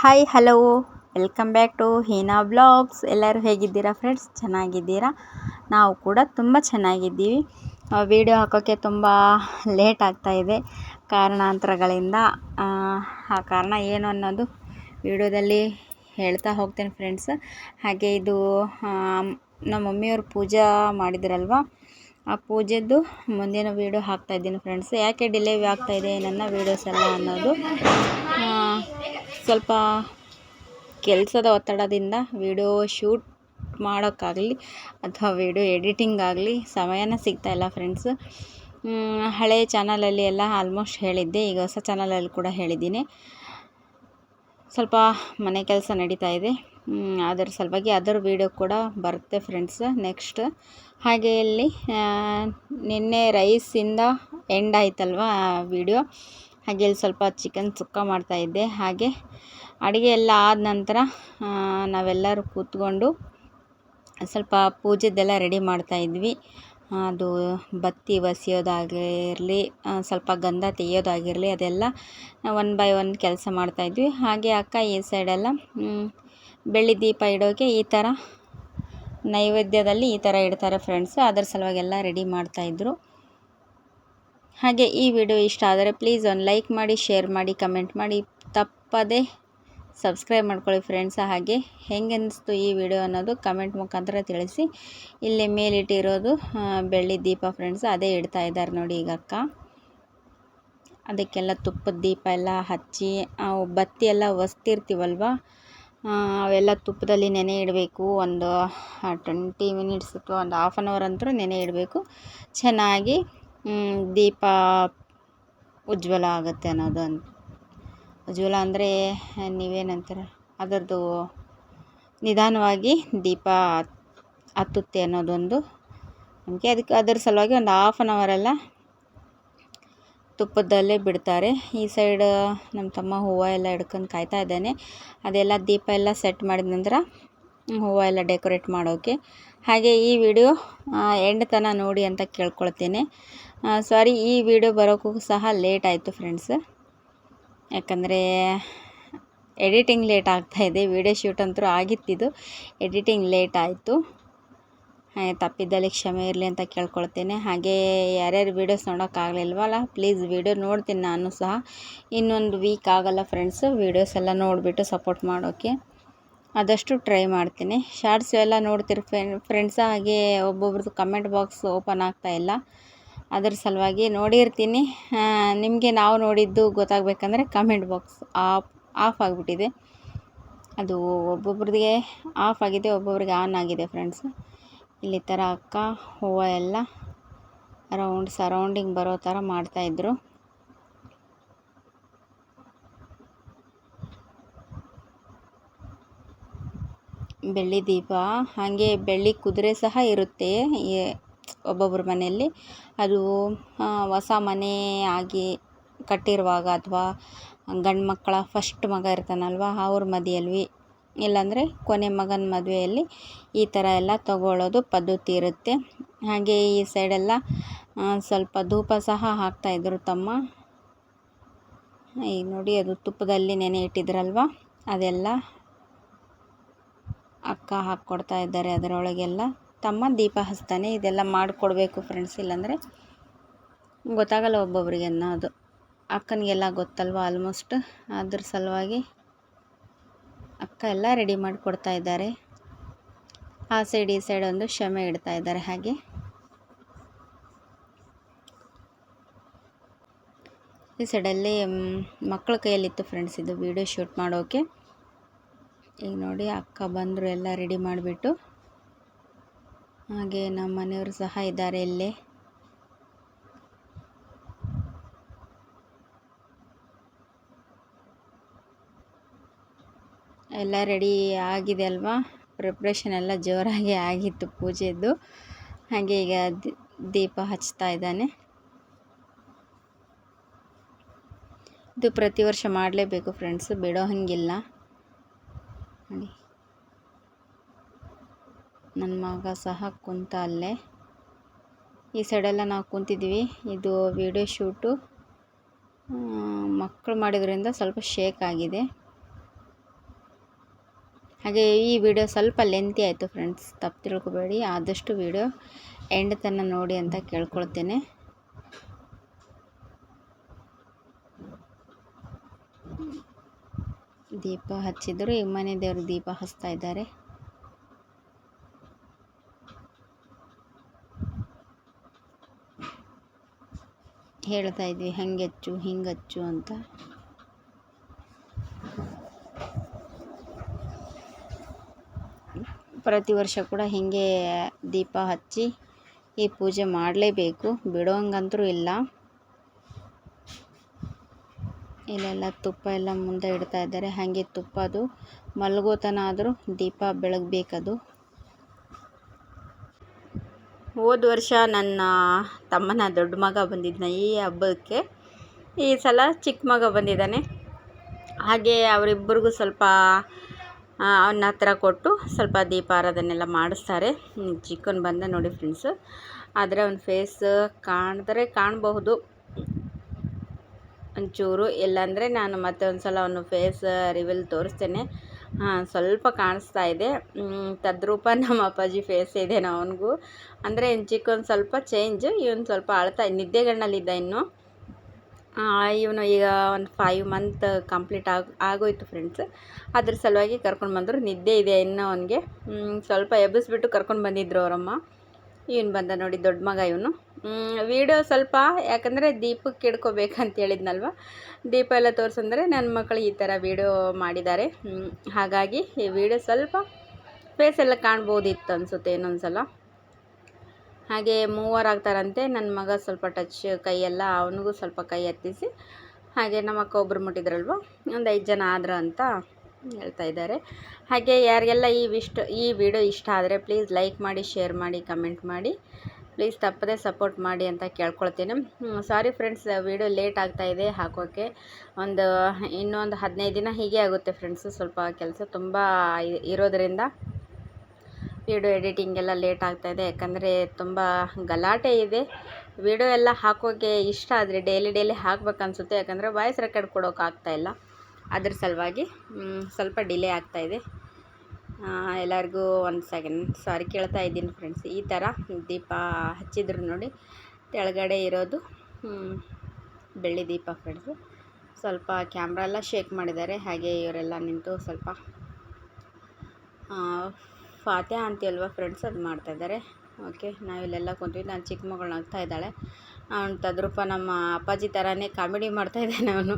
Hi hello welcome back to Heena blogs ಎಲ್ಲರೂ ಹೇಗಿದ್ದೀರಾ friends ಚೆನ್ನಾಗಿದ್ದೀರಾ? ನಾವು ಕೂಡ ತುಂಬ ಚೆನ್ನಾಗಿದ್ದೀವಿ. ವಿಡಿಯೋ ಹಾಕೋಕ್ಕೆ ತುಂಬ ಲೇಟ್ ಆಗ್ತಾ ಇದೆ. ಕಾರಣಾಂತರಗಳಿಂದ, ಆ ಕಾರಣ ಏನು ಅನ್ನೋದು ವಿಡಿಯೋದಲ್ಲಿ ಹೇಳ್ತಾ ಹೋಗ್ತೇನೆ ಫ್ರೆಂಡ್ಸ್ ಹಾಗೆ ಇದು ನಮ್ಮ ಮಮ್ಮಿಯವರು ಪೂಜಾ ಮಾಡಿದ್ರಲ್ವ? ಆ ಪೂಜೆದು ಮುಂದಿನ ವೀಡಿಯೋ ಹಾಕ್ತಾಯಿದ್ದೀನಿ ಫ್ರೆಂಡ್ಸ್ ಯಾಕೆ ಡಿಲೇ ಆಗ್ತಾಯಿದೆ ನನ್ನ ವೀಡಿಯೋಸ್ ಎಲ್ಲ ಅನ್ನೋದು ಸ್ವಲ್ಪ ಕೆಲಸದ ಒತ್ತಡದಿಂದ ವೀಡಿಯೋ ಶೂಟ್ ಮಾಡೋಕ್ಕಾಗಲಿ ಅಥವಾ ವೀಡಿಯೋ ಎಡಿಟಿಂಗ್ ಆಗಲಿ ಸಮಯನೇ ಸಿಗ್ತಾಯಿಲ್ಲ ಫ್ರೆಂಡ್ಸ್ ಹಳೆಯ ಚಾನಲಲ್ಲಿ ಎಲ್ಲ ಆಲ್ಮೋಸ್ಟ್ ಹೇಳಿದ್ದೆ, ಈಗ ಹೊಸ ಚಾನಲಲ್ಲಿ ಕೂಡ ಹೇಳಿದ್ದೀನಿ. ಸ್ವಲ್ಪ ಮನೆ ಕೆಲಸ ನಡೀತಾ ಇದೆ. ಅದರ ಸಲುವಾಗಿ ಅದರ ವೀಡಿಯೋ ಕೂಡ ಬರುತ್ತೆ ಫ್ರೆಂಡ್ಸ್ ನೆಕ್ಸ್ಟ್ ಹಾಗೆ ಇಲ್ಲಿ ನಿನ್ನೆ ರೈಸಿಂದ ಎಂಡ್ ಆಯಿತಲ್ವಾ ವೀಡಿಯೋ ಹಾಗೆ ಇಲ್ಲಿ ಸ್ವಲ್ಪ ಚಿಕನ್ ಸುಕ್ಕ ಮಾಡ್ತಾಯಿದ್ದೆ ಹಾಗೆ ಅಡುಗೆ ಎಲ್ಲ ಆದ ನಂತರ ನಾವೆಲ್ಲರೂ ಕೂತ್ಕೊಂಡು ಸ್ವಲ್ಪ ಪೂಜೆದೆಲ್ಲ ರೆಡಿ ಮಾಡ್ತಾಯಿದ್ವಿ ಅದು ಬತ್ತಿ ಒಸಿಯೋದಾಗಿರಲಿ ಸ್ವಲ್ಪ ಗಂಧ ತೆಗೆಯೋದಾಗಿರಲಿ, ಅದೆಲ್ಲ ಒನ್ ಬೈ ಒನ್ ಕೆಲಸ ಮಾಡ್ತಾಯಿದ್ವಿ ಹಾಗೆ ಅಕ್ಕ ಈ ಸೈಡೆಲ್ಲ ಬೆಳ್ಳಿ ದೀಪ ಇಡೋಕೆ ಈ ಥರ ನೈವೇದ್ಯದಲ್ಲಿ ಈ ಥರ ಇಡ್ತಾರೆ ಫ್ರೆಂಡ್ಸ್ ಅದರ ಸಲುವಾಗಿ ಎಲ್ಲ ರೆಡಿ ಮಾಡ್ತಾಯಿದ್ರು ಹಾಗೆ ಈ ವಿಡಿಯೋ ಇಷ್ಟ ಆದರೆ ಪ್ಲೀಸ್ ಒಂದು ಲೈಕ್ ಮಾಡಿ ಶೇರ್ ಮಾಡಿ ಕಮೆಂಟ್ ಮಾಡಿ. ತಪ್ಪದೆ ಸಬ್ಸ್ಕ್ರೈಬ್ ಮಾಡ್ಕೊಳ್ಳಿ ಫ್ರೆಂಡ್ಸ್ ಹಾಗೆ ಹೆಂಗೆ ಅನ್ನಿಸ್ತು ಈ ವಿಡಿಯೋ ಅನ್ನೋದು ಕಮೆಂಟ್ ಮುಖಾಂತರ ತಿಳಿಸಿ. ಇಲ್ಲಿ ಮೇಲಿಟ್ಟಿರೋದು ಬೆಳ್ಳಿ ದೀಪ ಫ್ರೆಂಡ್ಸ್ ಅದೇ ಇಡ್ತಾ ಇದ್ದಾರೆ ನೋಡಿ ಈಗ ಅಕ್ಕ. ಅದಕ್ಕೆಲ್ಲ ತುಪ್ಪದ ದೀಪ ಎಲ್ಲ ಹಚ್ಚಿ ಬತ್ತಿ ಎಲ್ಲ ಒಸ್ತಿರ್ತೀವಲ್ವ? ಅವೆಲ್ಲ ತುಪ್ಪದಲ್ಲಿ ನೆನೆ ಇಡಬೇಕು. ಒಂದು ಟ್ವೆಂಟಿ ಮಿನಿಟ್ಸ್ ಅಥವಾ ಒಂದು ಹಾಫ್ ಆನ್ ಅವರ್ ಅಂತೂ ನೆನೆ ಇಡಬೇಕು. ಚೆನ್ನಾಗಿ ದೀಪ ಉಜ್ವಲ ಆಗುತ್ತೆ ಅನ್ನೋದು ಅಂತ. ಉಜ್ವಲ ಅಂದರೆ ನೀವೇನಂತೀರ? ಅದರದ್ದು ನಿಧಾನವಾಗಿ ದೀಪ ಹತ್ತುತ್ತೆ ಅನ್ನೋದೊಂದು. ನಮಗೆ ಅದಕ್ಕೆ ಅದರ ಸಲುವಾಗಿ ಒಂದು ಹಾಫ್ ಆನ್ ಅವರೆಲ್ಲ ತುಪ್ಪದಲ್ಲೇ ಬಿಡ್ತಾರೆ. ಈ ಸೈಡ್ ನಮ್ಮ ತಮ್ಮ ಹೂವು ಎಲ್ಲ ಹಿಡ್ಕೊಂಡು ಕಾಯ್ತಾ ಇದ್ದಾನೆ. ಅದೆಲ್ಲ ದೀಪ ಎಲ್ಲ ಸೆಟ್ ಮಾಡಿದ ನಂತರ ಹೂವು ಎಲ್ಲ ಡೆಕೋರೇಟ್ ಮಾಡೋಕೆ. ಹಾಗೆ ಈ ವಿಡಿಯೋ ಎಂಡ್ ತನಕ ನೋಡಿ ಅಂತ ಕೇಳ್ಕೊಳ್ತೇನೆ. ಸಾರಿ, ಈ ವಿಡಿಯೋ ಬರೋಕ್ಕೂ ಸಹ ಲೇಟ್ ಆಯಿತು ಫ್ರೆಂಡ್ಸ್. ಯಾಕಂದರೆ, ಎಡಿಟಿಂಗ್ ಲೇಟ್ ಆಗ್ತಾಯಿದೆ ವಿಡಿಯೋ ಶೂಟ್ ಅಂತೂ ಆಗಿತ್ತಿದು. ಎಡಿಟಿಂಗ್ ಲೇಟ್ ಆಯಿತು. ತಪ್ಪಿದ್ದಲ್ಲಿ ಕ್ಷಮೆ ಇರಲಿ ಅಂತ ಕೇಳ್ಕೊಳ್ತೇನೆ. ಹಾಗೆ ಯಾರ್ಯಾರು ವೀಡಿಯೋಸ್ ನೋಡೋಕ್ಕಾಗಲಿಲ್ವಲ್ಲ ಪ್ಲೀಸ್ ವೀಡಿಯೋ ನೋಡ್ತೀನಿ ನಾನು ಸಹ. ಇನ್ನೊಂದು ವೀಕ್ ಆಗೋಲ್ಲ ಫ್ರೆಂಡ್ಸು ವೀಡಿಯೋಸ್ ಎಲ್ಲ ನೋಡಿಬಿಟ್ಟು ಸಪೋರ್ಟ್ ಮಾಡೋಕ್ಕೆ ಆದಷ್ಟು ಟ್ರೈ ಮಾಡ್ತೀನಿ. ಶಾರ್ಟ್ಸ್ ಎಲ್ಲ ನೋಡ್ತಿರ್ ಫ್ರೆಂಡ್ಸ್ ಹಾಗೆ ಒಬ್ಬೊಬ್ರದ್ದು ಕಮೆಂಟ್ ಬಾಕ್ಸ್ ಓಪನ್ ಆಗ್ತಾಯಿಲ್ಲ ಅದ್ರ ಸಲುವಾಗಿ ನೋಡಿರ್ತೀನಿ. ನಿಮಗೆ ನಾವು ನೋಡಿದ್ದು ಗೊತ್ತಾಗಬೇಕಂದ್ರೆ ಕಮೆಂಟ್ ಬಾಕ್ಸ್ ಆಫ್ ಆಫ್ ಆಗಿಬಿಟ್ಟಿದೆ. ಅದು ಒಬ್ಬೊಬ್ರಿಗೆ ಆಫ್ ಆಗಿದೆ, ಒಬ್ಬೊಬ್ರಿಗೆ ಆನ್ ಆಗಿದೆ ಫ್ರೆಂಡ್ಸ್ ಇಲ್ಲಿ ಥರ ಅಕ್ಕ, ಹೂವು ಎಲ್ಲ ರೌಂಡ್ ಸರೌಂಡಿಂಗ್ ಬರೋ ಥರ ಮಾಡ್ತಾಯಿದ್ರು ಬೆಳ್ಳಿ ದೀಪ, ಹಾಗೆ ಬೆಳ್ಳಿ ಕುದುರೆ ಸಹ ಇರುತ್ತೆ ಒಬ್ಬೊಬ್ಬರ ಮನೆಯಲ್ಲಿ. ಅದು ಹೊಸ ಮನೆ ಆಗಿ ಕಟ್ಟಿರುವಾಗ ಅಥವಾ ಗಂಡು ಮಕ್ಕಳ ಫಸ್ಟ್ ಮಗ ಇರ್ತಾನಲ್ವ, ಅವ್ರ ಮದುವೆಯಲ್ಲಿ ಇಲ್ಲಾಂದರೆ ಕೊನೆ ಮಗನ ಮದುವೆಯಲ್ಲಿ ಈ ಥರ ಎಲ್ಲ ತಗೊಳ್ಳೋದು ಪದ್ಧತಿ ಇರುತ್ತೆ. ಹಾಗೆ ಈ ಸೈಡೆಲ್ಲ ಸ್ವಲ್ಪ ಧೂಪ ಸಹ ಹಾಕ್ತಾಯಿದ್ರು ತಮ್ಮ. ಈಗ ನೋಡಿ, ಅದು ತುಪ್ಪದಲ್ಲಿ ನೆನೆ ಇಟ್ಟಿದ್ರಲ್ವ? ಅದೆಲ್ಲ ಅಕ್ಕ ಹಾಕ್ಕೊಡ್ತಾ ಇದ್ದಾರೆ ಅದರೊಳಗೆಲ್ಲ. ತಮ್ಮ ದೀಪ ಹಚ್ತಾನೆ ಇದೆಲ್ಲ ಮಾಡಿಕೊಡ್ಬೇಕು ಫ್ರೆಂಡ್ಸ್ ಇಲ್ಲಾಂದರೆ ಗೊತ್ತಾಗಲ್ಲ ಒಬ್ಬೊಬ್ರಿಗೆ ಅನ್ನೋದು ಅಕ್ಕನಿಗೆಲ್ಲ ಗೊತ್ತಲ್ವ ಆಲ್ಮೋಸ್ಟ್ ಅದ್ರ ಸಲುವಾಗಿ ಅಕ್ಕ ಎಲ್ಲ ರೆಡಿ ಮಾಡಿಕೊಡ್ತಾ ಇದ್ದಾರೆ. ಆ ಸೈಡ್, ಈ ಸೈಡ್ ಒಂದು ಶಮೆ ಇಡ್ತಾ ಇದ್ದಾರೆ ಹಾಗೆ. ಈ ಸೈಡಲ್ಲಿ ಮಕ್ಕಳ ಕೈಯಲ್ಲಿತ್ತು ಫ್ರೆಂಡ್ಸ್ ಇದು ವಿಡಿಯೋ ಶೂಟ್ ಮಾಡೋಕೆ. ಈಗ ನೋಡಿ, ಅಕ್ಕ ಬಂದರು ಎಲ್ಲ ರೆಡಿ ಮಾಡಿಬಿಟ್ಟು. ಹಾಗೆ ನಮ್ಮ ಮನೆಯವರು ಸಹ ಇದ್ದಾರೆ ಇಲ್ಲೇ. ಎಲ್ಲ ರೆಡಿ ಆಗಿದೆ ಅಲ್ವಾ? ಪ್ರಿಪ್ರೇಷನ್ ಎಲ್ಲ ಜೋರಾಗಿ ಆಗಿತ್ತು ಪೂಜೆದ್ದು. ಹಾಗೆ ಈಗ ದೀಪ ಹಚ್ತಾ ಇದ್ದಾನೆ. ಇದು ಪ್ರತಿ ವರ್ಷ ಮಾಡಲೇಬೇಕು ಫ್ರೆಂಡ್ಸ್ ಬಿಡೋ ಹಂಗಿಲ್ಲ. ನೋಡಿ. ನನ್ನ ಮಗ ಸಹ ಕುಂತ ಅಲ್ಲೇ. ಈ ಸೈಡೆಲ್ಲ ನಾವು ಕುಂತಿದ್ವಿ ಇದು ವಿಡಿಯೋ ಶೂಟು ಮಕ್ಕಳು ಮಾಡಿದ್ರಿಂದ ಸ್ವಲ್ಪ ಶೇಕ್ ಆಗಿದೆ. ಹಾಗೆ ಈ ವಿಡಿಯೋ ಸ್ವಲ್ಪ ಲೆಂತಿ ಆಯಿತು ಫ್ರೆಂಡ್ಸ್ ತಪ್ಪು ತಿಳ್ಕೊಬೇಡಿ. ಆದಷ್ಟು ವಿಡಿಯೋ ಎಂಡ್ ತನಕ ನೋಡಿ ಅಂತ ಕೇಳ್ಕೊಳ್ತೇನೆ. ದೀಪ ಹಚ್ಚಿದ್ರು. ಈ ಮನೆ ದೇವರು ದೀಪ ಹಚ್ತಾ ಇದ್ದಾರೆ. ಹೇಳ್ತಾ ಇದ್ವಿ ಹಂಗೆ ಹಚ್ಚು ಹಿಂಗೆ ಹಚ್ಚು ಅಂತ. ಪ್ರತಿ ವರ್ಷ ಕೂಡ ಹೀಗೆ ದೀಪ ಹಚ್ಚಿ ಈ ಪೂಜೆ ಮಾಡಲೇಬೇಕು. ಬಿಡೋಂಗಂತೂ ಇಲ್ಲ. ಇಲ್ಲೆಲ್ಲ ತುಪ್ಪ ಎಲ್ಲ ಮುಂದೆ ಇಡ್ತಾ ಇದ್ದಾರೆ. ಹಾಗೆ ತುಪ್ಪ ಅದು ಮಲಗೋತನ ಆದರೂ ದೀಪ ಬೆಳಗಬೇಕದು. ಹೋದ ವರ್ಷ ನನ್ನ ತಮ್ಮನ ದೊಡ್ಡ ಮಗ ಬಂದಿದ್ದ ಈ ಹಬ್ಬಕ್ಕೆ. ಈ ಸಲ ಚಿಕ್ಕ ಮಗ ಬಂದಿದ್ದಾನೆ. ಹಾಗೆ ಅವರಿಬ್ಬರಿಗೂ ಸ್ವಲ್ಪ ಅವನ ಹತ್ರ ಕೊಟ್ಟು ಸ್ವಲ್ಪ ದೀಪ ಆರಾಧನೆಲ್ಲ ಮಾಡಿಸ್ತಾರೆ ಚಿಕ್ಕನ್ ಬಂದ ನೋಡಿ ಫ್ರೆಂಡ್ಸು ಆದರೆ ಅವನ ಫೇಸ್ ಕಾಣಿದ್ರೆ ಕಾಣಬಹುದು. ಒಂಚೂರು, ಇಲ್ಲಾಂದರೆ ನಾನು ಮತ್ತೆ ಒಂದು ಸಲ ಅವನು ಫೇಸ್ ರಿವೀಲ್ ತೋರಿಸ್ತೇನೆ. ಹಾಂ, ಸ್ವಲ್ಪ ಕಾಣಿಸ್ತಾ ಇದೆ. ತದ್ರೂಪ ನಮ್ಮ ಅಪ್ಪಾಜಿ ಫೇಸ್ ಇದೆ ಅವನಿಗೂ. ಅಂದರೆ ಚಿಕ್ಕಒಂದು ಸ್ವಲ್ಪ ಚೇಂಜ್ ಇವನು ಸ್ವಲ್ಪ ಅಳ್ತಾ ನಿದ್ದೆಗಣ್ಣಲ್ಲಿದ್ದ ಇನ್ನು. ಇವನು ಈಗ ಒಂದು ಫೈವ್ ಮಂತ್ ಕಂಪ್ಲೀಟ್ ಆಗಿ, ಆಗೋಯ್ತು ಫ್ರೆಂಡ್ಸ್ ಅದ್ರ ಸಲುವಾಗಿ ಕರ್ಕೊಂಡು ಬಂದರು. ನಿದ್ದೆ ಇದೆ ಇನ್ನೂ ಅವನಿಗೆ. ಸ್ವಲ್ಪ ಎಬ್ಬಿಸ್ಬಿಟ್ಟು ಕರ್ಕೊಂಡು ಬಂದಿದ್ರು ಅವರಮ್ಮ. ಇವನು ಬಂದ ನೋಡಿ ದೊಡ್ಡ ಮಗ ಇವನು. ವೀಡಿಯೋ ಸ್ವಲ್ಪ, ಯಾಕಂದರೆ ದೀಪಕ್ಕೆ ಇಡ್ಕೋಬೇಕಂತ ಹೇಳಿದ್ನಲ್ವ? ದೀಪ ಎಲ್ಲ ತೋರಿಸಂದ್ರೆ ನನ್ನ ಮಕ್ಕಳು ಈ ಥರ ವೀಡಿಯೋ ಮಾಡಿದ್ದಾರೆ. ಹಾಗಾಗಿ ಈ ವಿಡಿಯೋ ಸ್ವಲ್ಪ ಫೇಸ್ ಎಲ್ಲ ಕಾಣ್ಬೋದಿತ್ತು ಅನಿಸುತ್ತೆ ಇನ್ನೊಂದು ಸಲ ಹಾಗೆ ಮೂವರ್ ಆಗ್ತಾರಂತೆ. ನನ್ನ ಮಗ ಸ್ವಲ್ಪ ಟಚ್ ಕೈಯೆಲ್ಲ, ಅವನಿಗೂ ಸ್ವಲ್ಪ ಕೈ ಎತ್ತಿಸಿ, ಹಾಗೆ ನಮ್ಮ ಅಕ್ಕ ಒಬ್ಬರು ಮುಟ್ಟಿದ್ರಲ್ವ? ಒಂದು ಐದು ಜನ ಆದ್ರು ಅಂತ ಹೇಳ್ತಾ ಇದ್ದಾರೆ. ಹಾಗೆ ಯಾರಿಗೆಲ್ಲ ಈ ವಿಷ್ಟು, ಈ ವಿಡಿಯೋ ಇಷ್ಟ ಆದರೆ ಪ್ಲೀಸ್ ಲೈಕ್ ಮಾಡಿ ಶೇರ್ ಮಾಡಿ ಕಮೆಂಟ್ ಮಾಡಿ. ಪ್ಲೀಸ್ ತಪ್ಪದೇ ಸಪೋರ್ಟ್ ಮಾಡಿ ಅಂತ ಕೇಳ್ಕೊಳ್ತೀನಿ. ಸಾರಿ ಫ್ರೆಂಡ್ಸ್ ವೀಡಿಯೋ ಲೇಟ್ ಆಗ್ತಾ ಇದೆ ಹಾಕೋಕ್ಕೆ ಒಂದು, ಇನ್ನೊಂದು ಹದಿನೈದು ದಿನ ಹೀಗೆ ಆಗುತ್ತೆ ಫ್ರೆಂಡ್ಸು ಸ್ವಲ್ಪ ಕೆಲಸ ತುಂಬ ಇರೋದರಿಂದ ವಿಡಿಯೋ ಎಡಿಟಿಂಗ್ ಎಲ್ಲ ಲೇಟ್ ಆಗ್ತಾಯಿದೆ ಯಾಕಂದರೆ ತುಂಬ ಗಲಾಟೆ ಇದೆ. ವಿಡಿಯೋ ಎಲ್ಲ ಹಾಕೋಕ್ಕೆ ಇಷ್ಟ ಆದರೆ ಡೈಲಿ ಡೈಲಿ ಹಾಕ್ಬೇಕು ಅನಿಸುತ್ತೆ, ಯಾಕಂದರೆ ವಾಯ್ಸ್ ರೆಕಾರ್ಡ್ ಕೊಡೋಕೆ ಇಲ್ಲ. ಅದ್ರ ಸಲುವಾಗಿ ಸ್ವಲ್ಪ ಡಿಲೇ ಆಗ್ತಾಯಿದೆ ಎಲ್ಲರಿಗೂ ಒಂದು ಸೆಕೆಂಡ್, ಸಾರಿ ಕೇಳ್ತಾ ಇದ್ದೀನಿ ಫ್ರೆಂಡ್ಸ್. ಈ ಥರ ದೀಪ ಹಚ್ಚಿದ್ರು ನೋಡಿ ತೆಳಗಡೆ ಇರೋದು ಬೆಳ್ಳಿ ದೀಪ ಫ್ರೆಂಡ್ಸು. ಸ್ವಲ್ಪ ಕ್ಯಾಮ್ರಾ ಎಲ್ಲ ಶೇಕ್ ಮಾಡಿದ್ದಾರೆ, ಹಾಗೆ ಇವರೆಲ್ಲ ನಿಂತು ಸ್ವಲ್ಪ ಫಾತ್ಯ ಅಂತೀವಲ್ವ ಫ್ರೆಂಡ್ಸ್ ಅದು ಮಾಡ್ತಾಯಿದ್ದಾರೆ ಓಕೆ ನಾವಿಲ್ಲೆಲ್ಲ ಕುಂತೀವಿ ನಾನು ಚಿಕ್ಕ ಮಗಳು ನಗ್ತಾ ಇದ್ದಾಳೆ. ಅವ್ನು ತದ್ರೂಪ ನಮ್ಮ ಅಪ್ಪಾಜಿ ಥರನೇ ಕಾಮಿಡಿ ಮಾಡ್ತಾಯಿದ್ದಾನೆ ಅವನು.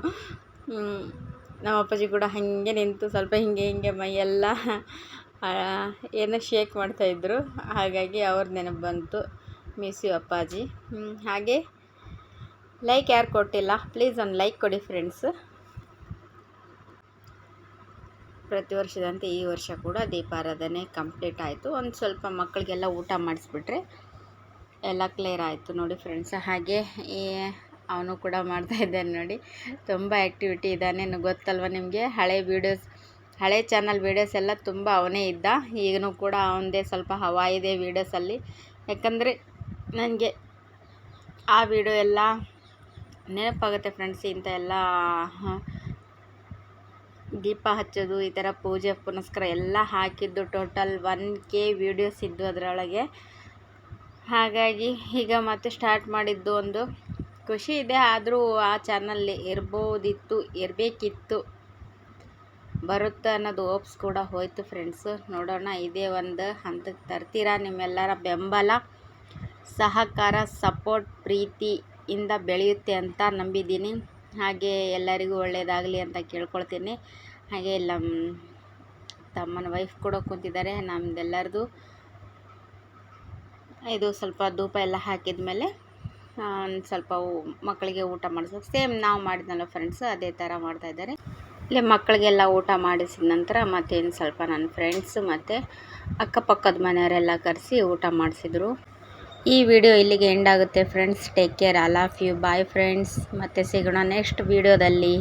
ನಮ್ಮ ಅಪ್ಪಾಜಿ ಕೂಡ ಹಾಗೆ ನಿಂತು ಸ್ವಲ್ಪ ಹಿಂಗೆ ಹಿಂಗೆ ಮೈಯೆಲ್ಲ ಏನೋ ಶೇಕ್ ಮಾಡ್ತಾಯಿದ್ರು ಹಾಗಾಗಿ ಅವ್ರ ನೆನಪು ಬಂತು. ಮಿಸ್ ಯು ಅಪ್ಪಾಜಿ. ಹಾಗೆ ಲೈಕ್ ಯಾರು ಕೊಟ್ಟಿಲ್ಲ ಪ್ಲೀಸ್ ಒಂದು ಲೈಕ್ ಕೊಡಿ ಫ್ರೆಂಡ್ಸ್ ಪ್ರತಿ ವರ್ಷದಂತೆ ಈ ವರ್ಷ ಕೂಡ ದೀಪಾರಾಧನೆ ಕಂಪ್ಲೀಟ್ ಆಯಿತು. ಒಂದು ಸ್ವಲ್ಪ ಮಕ್ಕಳಿಗೆಲ್ಲ ಊಟ ಮಾಡಿಸ್ಬಿಟ್ರೆ ಎಲ್ಲ ಕ್ಲಿಯರ್ ಆಯಿತು ನೋಡಿ ಫ್ರೆಂಡ್ಸ್ ಹಾಗೆ ಈ ಅವನು ಕೂಡ ಮಾಡ್ತಾ ಇದ್ದಾನೆ ನೋಡಿ. ತುಂಬ ಆ್ಯಕ್ಟಿವಿಟಿ ಇದ್ದಾನೆ. ಗೊತ್ತಲ್ವ ನಿಮಗೆ? ಹಳೆ ವೀಡಿಯೋಸ್ ಹಳೆ ಚಾನಲ್ ವೀಡಿಯೋಸ್ ಎಲ್ಲ ತುಂಬ ಅವನೇ ಇದ್ದ. ಈಗಲೂ ಕೂಡ ಅವನದೇ ಸ್ವಲ್ಪ ಹವಾ ಇದೆ ವೀಡಿಯೋಸಲ್ಲಿ ಯಾಕಂದರೆ ನನಗೆ ಆ ವಿಡಿಯೋ ಎಲ್ಲ ನೆನಪಾಗುತ್ತೆ ಫ್ರೆಂಡ್ಸ್ ಇಂಥ ಎಲ್ಲ ದೀಪ ಹಚ್ಚೋದು, ಈ ಥರ ಪೂಜೆ, ಪುನಸ್ಕಾರ ಎಲ್ಲ ಹಾಕಿದ್ದು ಟೋಟಲ್ ಒನ್ ಕೆ ವೀಡಿಯೋಸ್ ಇದ್ದು ಅದರೊಳಗೆ. ಹಾಗಾಗಿ ಈಗ ಮತ್ತೆ ಸ್ಟಾರ್ಟ್ ಮಾಡಿದ್ದು ಒಂದು ಖುಷಿ ಇದೆ. ಆದರೂ ಆ ಚಾನಲ್ಲಿ ಇರ್ಬೋದಿತ್ತು, ಇರಬೇಕಿತ್ತು. ಬರುತ್ತೆ ಅನ್ನೋದು ಓಪ್ಸ್ ಕೂಡ ಹೋಯಿತು ಫ್ರೆಂಡ್ಸು ನೋಡೋಣ, ಇದೇ ಒಂದು ಹಂತಕ್ಕೆ ತರ್ತೀರಾ ನಿಮ್ಮೆಲ್ಲರ ಬೆಂಬಲ, ಸಹಕಾರ ಸಪೋರ್ಟ್ ಪ್ರೀತಿಯಿಂದ ಬೆಳೆಯುತ್ತೆ ಅಂತ ನಂಬಿದ್ದೀನಿ. ಹಾಗೆ ಎಲ್ಲರಿಗೂ ಒಳ್ಳೆಯದಾಗಲಿ ಅಂತ ಕೇಳ್ಕೊಳ್ತೀನಿ. ಹಾಗೆ ನಮ್ಮ ತಮ್ಮನ ವೈಫ್ ಕೂಡ ಕೂತಿದ್ದಾರೆ, ನಮ್ದೆಲ್ಲರದು. ಇದು ಸ್ವಲ್ಪ ಧೂಪ ಎಲ್ಲ ಹಾಕಿದ ಮೇಲೆ ಸ್ವಲ್ಪ ಮಕ್ಕಳಿಗೆ ಊಟ ಮಾಡಿಸೋ ಸೇಮ್ ನಾವು ಮಾಡಿದ್ನಲ್ಲ ಫ್ರೆಂಡ್ಸು ಅದೇ ಥರ ಮಾಡ್ತಾಯಿದ್ದಾರೆ ಇಲ್ಲಿ ಮಕ್ಕಳಿಗೆಲ್ಲ ಊಟ ಮಾಡಿಸಿದ ನಂತರ ಮತ್ತೇನು ಸ್ವಲ್ಪ ನನ್ನ ಫ್ರೆಂಡ್ಸು ಮತ್ತು ಅಕ್ಕಪಕ್ಕದ ಮನೆಯವರೆಲ್ಲ ಕರೆಸಿ ಊಟ ಮಾಡಿಸಿದ್ರು. ಈ ವಿಡಿಯೋ ಇಲ್ಲಿಗೆ ಎಂಡ್ ಆಗುತ್ತೆ friends. Take care all of you bye friends ಮತ್ತೆ ಸಿಗೋಣ ನೆಕ್ಸ್ಟ್ ವಿಡಿಯೋದಲ್ಲಿ.